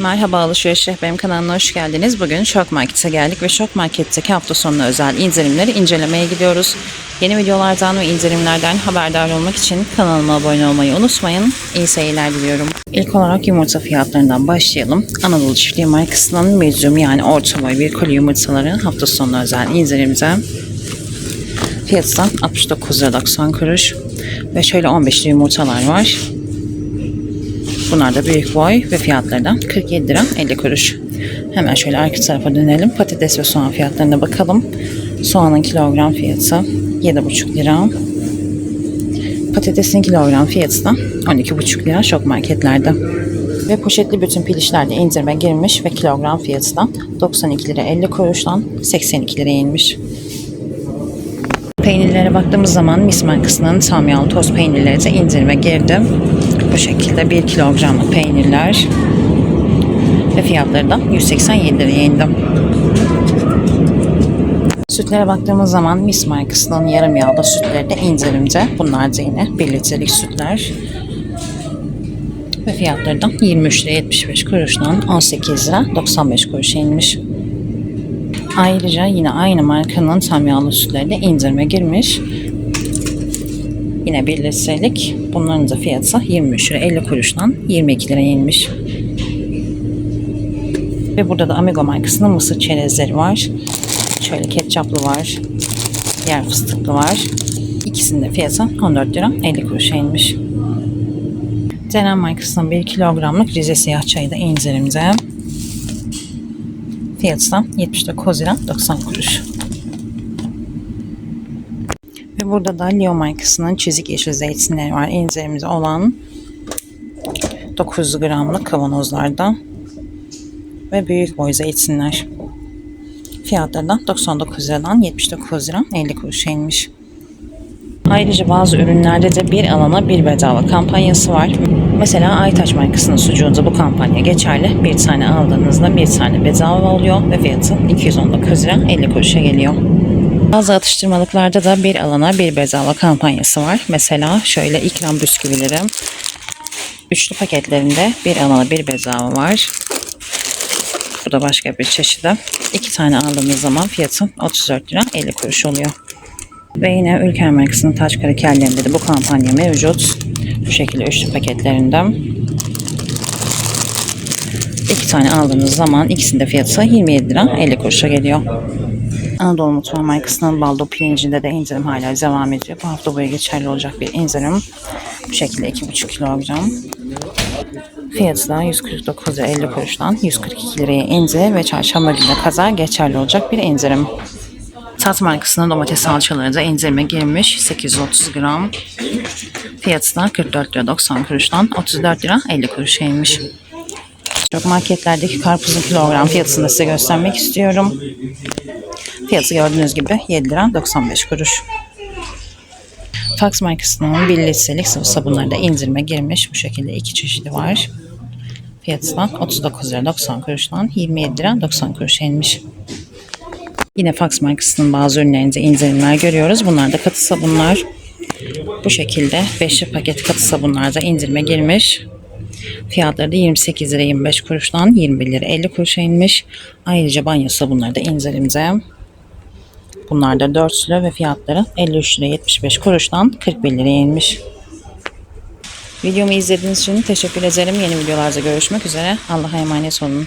Merhaba Alışveriş Rehberim kanalına hoş geldiniz. Bugün Şok Market'e geldik ve Şok Market'teki hafta sonuna özel indirimleri incelemeye gidiyoruz. Yeni videolardan ve indirimlerden haberdar olmak için kanalıma abone olmayı unutmayın. İyi seyirler diliyorum. İlk olarak yumurta fiyatlarından başlayalım. Anadolu Çiftliği markasının medium yani orta boy bir koli yumurtaları hafta sonu özel indirimde. Fiyatı da 69 lira 90 kuruş. Ve şöyle 15'li yumurtalar var. Bunlar da büyük boy ve fiyatları da 47 lira 50 kuruş. Hemen şöyle arka tarafa dönelim. Patates ve soğan fiyatlarına bakalım. Soğanın kilogram fiyatı 7,5 lira. Patatesin kilogram fiyatı da 12,5 lira şok marketlerde. Ve poşetli bütün pilişlerde indirime girmiş ve kilogram fiyatı da 92 lira 50 kuruştan 82 liraya inmiş. Peynirlere baktığımız zaman Mis markasının tam yağlı toz peynirleri de indirime girdi. Bu şekilde 1 kilogramlık peynirler ve fiyatları da 187 liraya indi. Sütlere baktığımız zaman Mis markasının yarım yağlı sütleri de indirimde. Bunlar da yine 1 litrelik sütler. Ve fiyatları da 23 lira 75 kuruştan 18 lira 95 kuruşa inmiş. Ayrıca yine aynı markanın tam yağlı sütleri de indirime girmiş. Yine 1 litrelik. Bunların da fiyatı 23 lira 50 kuruştan 22 liraya inmiş. Ve burada da Amigo markasının mısır çerezleri var. Şöyle ketçaplı var. Yer fıstıklı var. İkisinin de fiyatı 14 lira 50 kuruşa inmiş. Denen markasının 1 kilogramlık Rize siyah çayı da indirimde. Fiyatı da 79 lira 90 kuruş. Ve burada da Leo markasının çizik yeşil zeytinleri var. İndirimde olan 900 gramlık kavanozlarda ve büyük boy zeytinler. Fiyatları da 99 liradan 79 lira 50 kuruşa inmiş. Ayrıca bazı ürünlerde de bir alana bir bedava kampanyası var. Mesela Aytaç markasının sucuğunda bu kampanya geçerli. Bir tane aldığınızda bir tane bedava oluyor ve fiyatı 219 lira 50 kuruşa geliyor. Bazı atıştırmalıklarda da bir alana bir bedava kampanyası var. Mesela şöyle ikram bisküvileri. Üçlü paketlerinde bir alana bir bedava var. Bu da başka bir çeşidi. İki tane aldığınız zaman fiyatı 34 lira 50 kuruş oluyor. Ve yine Ülker markasının taç krakerlerinde de bu kampanya mevcut. Bu şekilde üçlü paketlerinden. İki tane aldığınız zaman ikisinin de fiyatı 27 lira 50 kuruşa geliyor. Anadolu Mutfağı markasının baldo pirincinde de indirim hala devam ediyor. Bu hafta boyu geçerli olacak bir indirim. Bu şekilde 2,5 kilogram. Fiyatı da 149 lira 50 kuruştan 142 liraya indi ve çarşamba gününe kadar geçerli olacak bir indirim. Tat markasının domates salçaları da indirime girmiş. 830 gram. Fiyatı da 44 lira 90 kuruştan 34 lira 50 kuruşa inmiş. Çok marketlerdeki karpuzun kilogram fiyatını da size göstermek istiyorum. Fiyatı gördüğünüz gibi 7 lira 95 kuruş. Fax markasının 1 litrelik sıvı sabunları da indirime girmiş. Bu şekilde iki çeşidi var. Fiyatı da 39 lira 90 kuruştan 27 lira 90 kuruşa inmiş. Yine Fax markasının bazı ürünlerinde indirimler görüyoruz. Bunlar da katı sabunlar. Bu şekilde 5'li paket katı sabunlarda indirime girmiş. Fiyatları da 28 lira 25 kuruştan 21 lira 50 kuruşa inmiş. Ayrıca banyo sabunları da indirimde. Bunlar da 4 lira ve fiyatları 53 lira 75 kuruştan 41 liraya inmiş. Videomu izlediğiniz için teşekkür ederim. Yeni videolarda görüşmek üzere. Allah'a emanet olun.